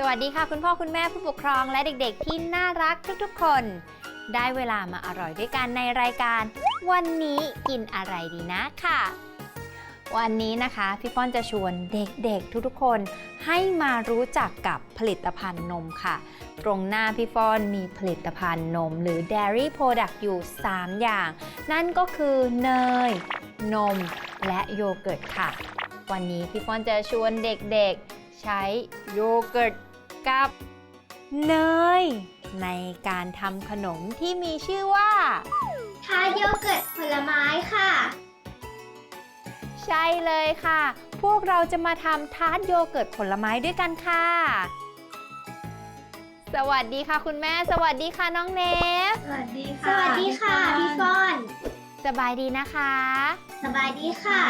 สวัสดีค่ะคุณพ่อคุณแม่ผู้ปกครองและเด็กๆ ที่น่ารักทุกๆคน ได้เวลามาอร่อยด้วยกันในรายการ วันนี้กินอะไรดีนะค่ะ วันนี้นะคะพี่ป้อนจะชวนเด็กๆทุกๆคน ให้มารู้จักกับผลิตภัณฑ์นมค่ะ ตรงหน้าพี่ฟอนมีผลิตภัณฑ์นม หรือ Dairy Product อยู่ 3 อย่าง นั่นก็คือเนย นม และโยเกิร์ตค่ะ วันนี้พี่ฟอนจะชวนเด็กๆ ใช้โยเกิร์ต กับเนย ในการทำขนมที่มีชื่อว่าทาโยเกิร์ตผลไม้ค่ะ ใช่เลยค่ะ พวกเราจะมาทำทาร์ตโยเกิร์ตผลไม้ด้วยกันค่ะ สวัสดีค่ะคุณแม่ สวัสดีค่ะน้องเนฟสวัสดีสวัสดีค่ะ พี่ฟอน สบายดีนะคะ สบายดีค่ะ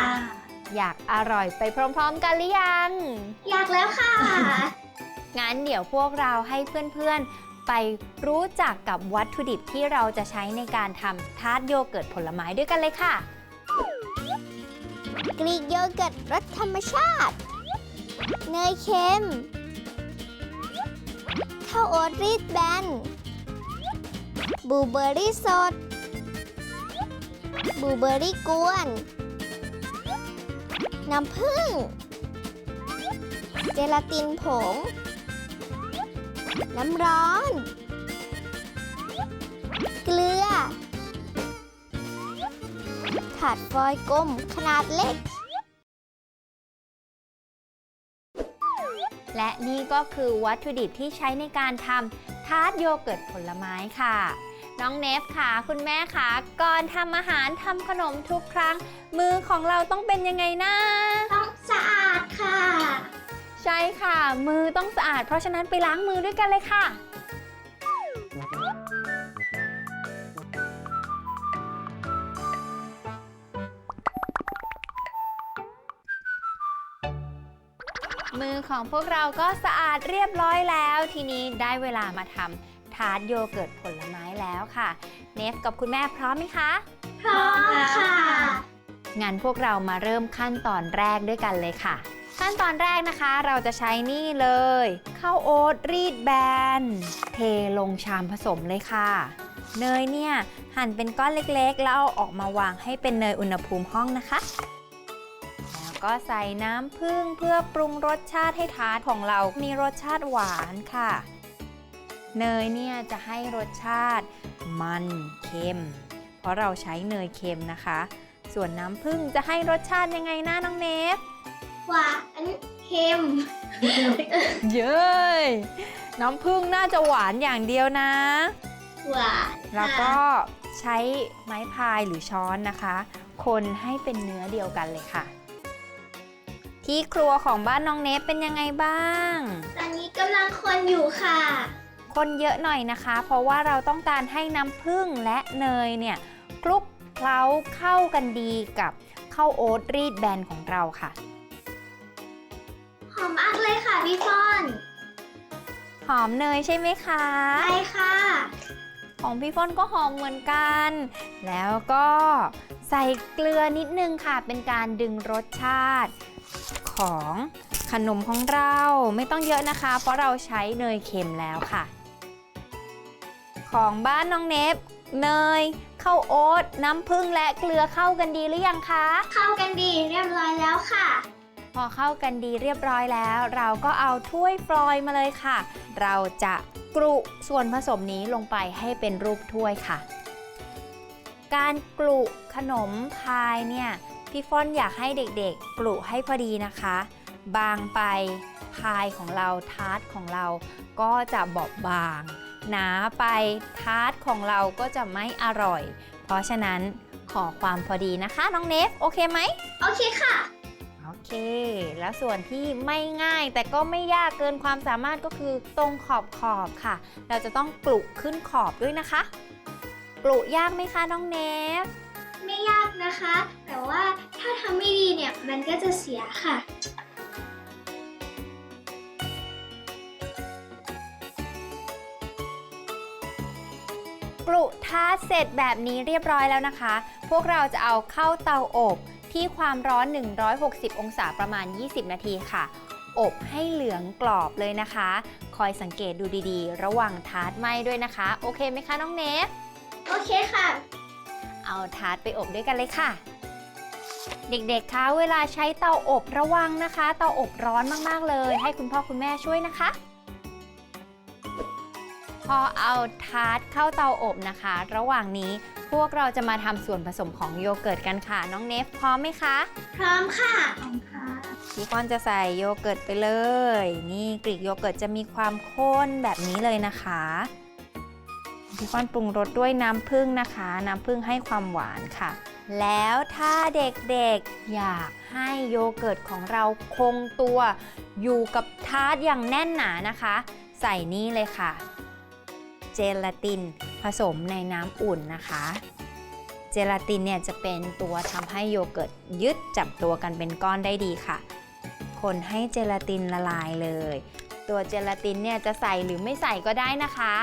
อยากอร่อยไปพร้อมๆกันหรือยัง อยากแล้วค่ะ งั้นเดี๋ยวพวกเราให้เพื่อนๆ ไปรู้จักกับวัตถุดิบที่เราจะใช้ในการทำทาร์ตโยเกิร์ตผลไม้ด้วยกันเลยค่ะ กรีกโยเกิร์ตรสธรรมชาติ เนยเค็ม ข้าวโอ๊ตรีดแบน บลูเบอร์รี่สด บลูเบอร์รี่กวน น้ำผึ้ง เจลาตินผง น้ำร้อน เกลือ ถาดฟอยล์กลมขนาดเล็ก และนี่ก็คือวัตถุดิบที่ใช้ในการทำทาร์ตโยเกิร์ตผลไม้ค่ะ น้องเนฟค่ะ คุณแม่ค่ะก่อนทำอาหารทำขนมทุกครั้ง มือของเราต้องเป็นยังไงนะ ต้องสะอาดค่ะ ใช่ค่ะ มือต้องสะอาด เพราะฉะนั้นไปล้างมือด้วยกันเลยค่ะ มือของพวกเราก็สะอาดเรียบร้อยแล้ว ทีนี้ได้เวลามาทำทาร์ตโยเกิร์ตผลไม้แล้วค่ะ เนฟกับคุณแม่พร้อมไหมคะ พร้อมค่ะ งั้นพวกเรามาเริ่มขั้นตอนแรกด้วยกันเลยค่ะ ขั้นตอนแรกนะคะเราจะใช้นี่เลยข้าวโอ๊ตรีดแบน เทลงชามผสมเลยค่ะเนยเนี่ยหั่นเป็นก้อนเล็กๆ แล้วเอาออกมาวางให้เป็นเนยอุณหภูมิห้องนะคะ แล้วก็ใส่น้ำผึ้งเพื่อปรุงรสชาติให้ทาร์ตของเรามีรสชาติหวานค่ะ เนยเนี่ยจะให้รสชาติมันเค็ม เพราะเราใช้เนยเค็มนะคะ ส่วนน้ำผึ้งจะให้รสชาติยังไงนะน้องเนฟหวานเค็ม เย้ยน้ำผึ้งน่าจะหวานอย่างเดียวนะ หวานแล้วก็ใช้ไม้พายหรือช้อนนะคะ คนให้เป็นเนื้อเดียวกันเลยค่ะ ที่ครัวของบ้านน้องเนฟเป็นยังไงบ้าง ตอนนี้กำลังคนอยู่ค่ะ คนเยอะหน่อยนะคะ เพราะว่าเราต้องการให้น้ำผึ้งและเนยเนี่ยคลุก เคล้าเข้ากันดีกับข้าวโอ๊ตรีดแบนของเราค่ะ หอมมากเลยค่ะพี่ฟอนหอมเนยใช่ไหมคะใช่ค่ะ ของพี่ฟอนก็หอมเหมือนกัน แล้วก็ใส่เกลือนิดนึงค่ะ เป็นการดึงรสชาติ ของขนมของเราไม่ต้องเยอะนะคะ เพราะเราใช้เนยเค็มแล้วค่ะ ของบ้านน้องเนฟเนย ข้าวโอ๊ตน้ำผึ้งและเกลือเข้ากันดีหรือยังคะ เข้ากันดีเรียบร้อยแล้วค่ะ พอเข้ากันดีเรียบร้อยแล้ว เราก็เอาถ้วยฟลอยล์มาเลยค่ะ เราจะกรุส่วนผสมนี้ลงไปให้เป็นรูปถ้วยค่ะ การกลุขนมพายเนี่ยพี่ฟ้อนอยากให้เด็กๆกลุให้พอดีนะคะ บางไปพายของเราทาร์ตของเราก็จะบอบบาง หนาไปทาร์ตของเราก็จะไม่อร่อย เพราะฉะนั้นขอความพอดีนะคะ น้องเนฟ โอเคไหม โอเคค่ะ โอเค แล้วส่วนที่ไม่ง่ายแต่ก็ไม่ยากเกินความสามารถก็คือตรงขอบขอบค่ะ เราจะต้องกลุขึ้นขอบด้วยนะคะ กลุยากไหมคะน้องเนฟ ไม่ยากนะคะ แต่ว่าถ้าทำไม่ดีเนี่ยมันก็จะเสียค่ะ กลุทาเสร็จแบบนี้เรียบร้อยแล้วนะคะ พวกเราจะเอาเข้าเตาอบที่ความร้อน 160 องศาประมาณ 20 นาทีค่ะ อบให้เหลืองกรอบเลยนะคะ คอยสังเกตดูดีๆ ระหว่างทาร์ตไหมด้วยนะคะ โอเคไหมคะน้องเนฟโอเคค่ะ เอาทาร์ตไปอบด้วยกันเลยค่ะเด็กๆ คะ เวลาใช้เตาอบระวังนะคะ เตาอบร้อนมากๆ เลย ให้คุณพ่อคุณแม่ช่วยนะคะ พอเอาทาร์ตเข้าเตาอบนะคะ ระหว่างนี้พวกเราจะมาทำส่วนผสมของโยเกิร์ตกันค่ะ น้องเนฟพร้อมไหมคะ พร้อมค่ะพร้อมค่ะพี่ฟอนจะใส่โยเกิร์ตไปเลย นี่กรีกโยเกิร์ตจะมีความข้นแบบนี้เลยนะคะพี่ฟอนปรุงรสด้วยน้ำผึ้งนะคะ น้ำผึ้งให้ความหวานค่ะ แล้วถ้าเด็กๆอยากให้โยเกิร์ตของเราคงตัว อยู่กับทาร์ตอย่างแน่นหนานะคะ ใส่นี่เลยค่ะ เจลาตินผสมในน้ำอุ่นนะคะ เจลาตินเนี่ยจะเป็นตัวทำให้โยเกิร์ตยึดจับตัวกันเป็นก้อนได้ดีค่ะ คนให้เจลาตินละลายเลย ตัวเจลาตินเนี่ยจะใส่หรือไม่ใส่ก็ได้นะคะ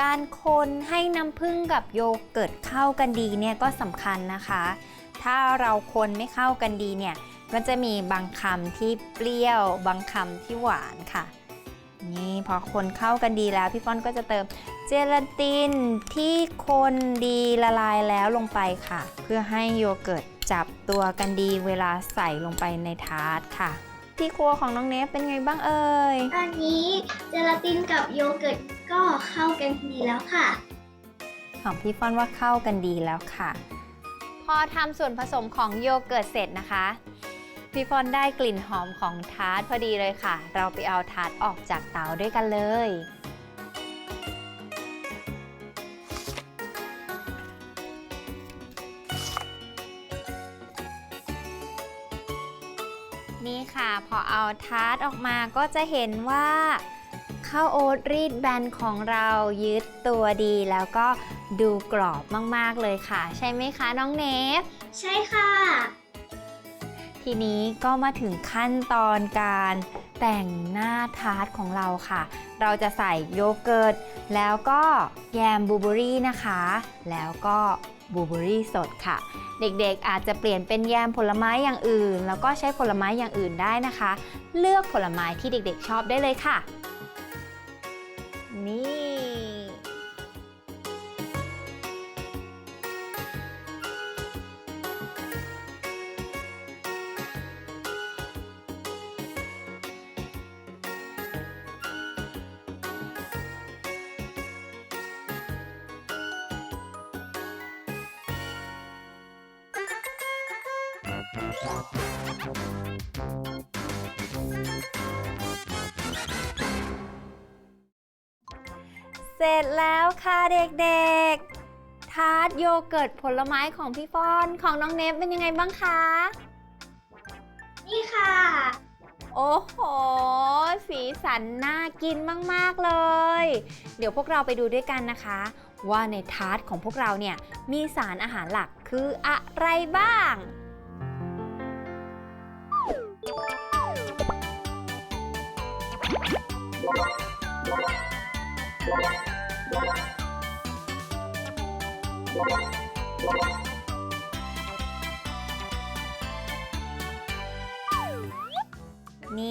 การคนให้น้ำผึ้งกับโยเกิร์ตเข้ากันดีเนี่ยก็สำคัญนะคะ ถ้าเราคนไม่เข้ากันดีเนี่ยก็จะมีบางคำที่เปรี้ยวบางคำที่หวานค่ะ นี่พอคนเข้ากันดีแล้ว พี่ฟ้อนก็จะเติมเจลาตินที่คนดีละลายแล้วลงไปค่ะ เพื่อให้โยเกิร์ตจับตัวกันดีเวลาใส่ลงไปในทาร์ตค่ะ ที่ครัวของน้องเนฟเป็นไงบ้างเอ่ยตอนนี้เจลาตินกับโยเกิร์ตก็เข้ากันดีแล้วค่ะ ของพี่ฟ้อนว่าเข้ากันดีแล้วค่ะ พอทำส่วนผสมของโยเกิร์ตเสร็จนะคะ พี่ฟอนได้กลิ่นหอมของทาร์ตพอดีเลยค่ะ เราไปเอาทาร์ตออกจากเตาด้วยกันเลย นี่ค่ะพอเอาทาร์ตออกมาก็จะเห็นว่าข้าวโอ๊ตรีดแบนของเรายึดตัวดีแล้วก็ดูกรอบมาก ๆ เลยค่ะ ใช่ไหมคะ น้องเนฟ ใช่ค่ะ ทีนี้ก็มาถึงขั้นตอนการแต่งหน้าทาร์ตของเราค่ะ เราจะใส่โยเกิร์ต แล้วก็แยมบลูเบอรี่นะคะ แล้วก็บลูเบอรี่สดค่ะ เด็กๆอาจจะเปลี่ยนเป็นแยมผลไม้อย่างอื่น แล้วก็ใช้ผลไม้อย่างอื่นได้นะคะ เลือกผลไม้ที่เด็กๆชอบได้เลยค่ะ นี่ เสร็จแล้วค่ะเด็กๆ ทาร์ตโยเกิร์ตผลไม้ของพี่ฟอนของน้องเนฟเป็นยังไงบ้างคะ นี่ค่ะ โอ้โห สีสันน่ากินมาก ๆ เลย เดี๋ยวพวกเราไปดูด้วยกันนะคะ ว่าในทาร์ตของพวกเราเนี่ย มีสารอาหารหลักคืออะไรบ้าง นี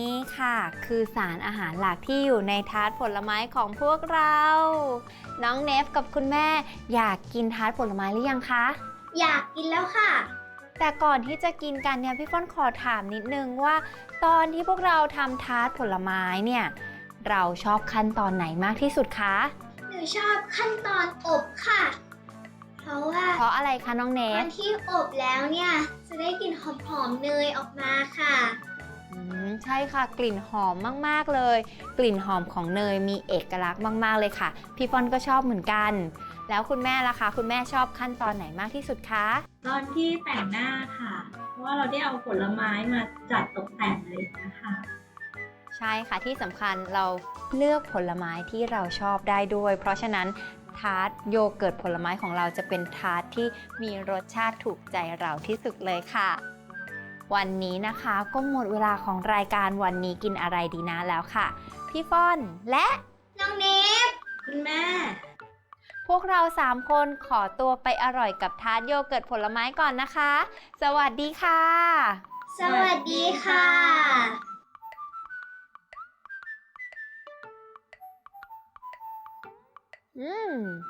่ค่ะ คือสารอาหารหลักที่อยู่ในทาร์ตผลไม้ของพวกเรา น้องเนฟกับคุณแม่อยากกินทาร์ตผลไม้หรือยังคะ อยากกินแล้วค่ะ แต่ก่อนที่จะกินกันเนี่ยพี่ฟ้อนขอถามนิดนึงว่า ตอนที่พวกเราทำทาร์ตผลไม้เนี่ย เราชอบขั้นตอนไหนมากที่สุดคะหนูชอบขั้นตอนอบค่ะ เพราะว่าเพราะอะไรคะน้องเนตอฟนที่อบแล้วเนี่ยจะได้กลิ่นหอมๆเนยออกมาค่ะอืมใช่ค่ะกลิ่นหอมมากๆเลย กลิ่นหอมของเนยมีเอกลักษณ์มาก ๆ เลยค่ะ พี่ฟอนก็ชอบเหมือนกัน แล้วคุณแม่ล่ะคะคุณแม่ชอบขั้นตอนไหนมากที่สุดคะ ตอนที่แต่งหน้าค่ะ เพราะว่าเราได้เอาผลไม้มาจัดตกแต่งเลยนะคะ ใช่ค่ะที่สำคัญเราเลือกผลไม้ที่เราชอบได้ด้วย เพราะฉะนั้นทาร์ตโยเกิร์ตผลไม้ของเราจะเป็นทาร์ตที่มีรสชาติถูกใจเราที่สุดเลยค่ะ วันนี้นะคะก็หมดเวลาของรายการวันนี้กินอะไรดีนะแล้วค่ะ พี่ฟอนและน้องเนฟคุณแม่ พวกเรา 3 คนขอตัวไปอร่อยกับทาร์ตโยเกิร์ตผลไม้ก่อนนะคะ สวัสดีค่ะ สวัสดีค่ะ 嗯。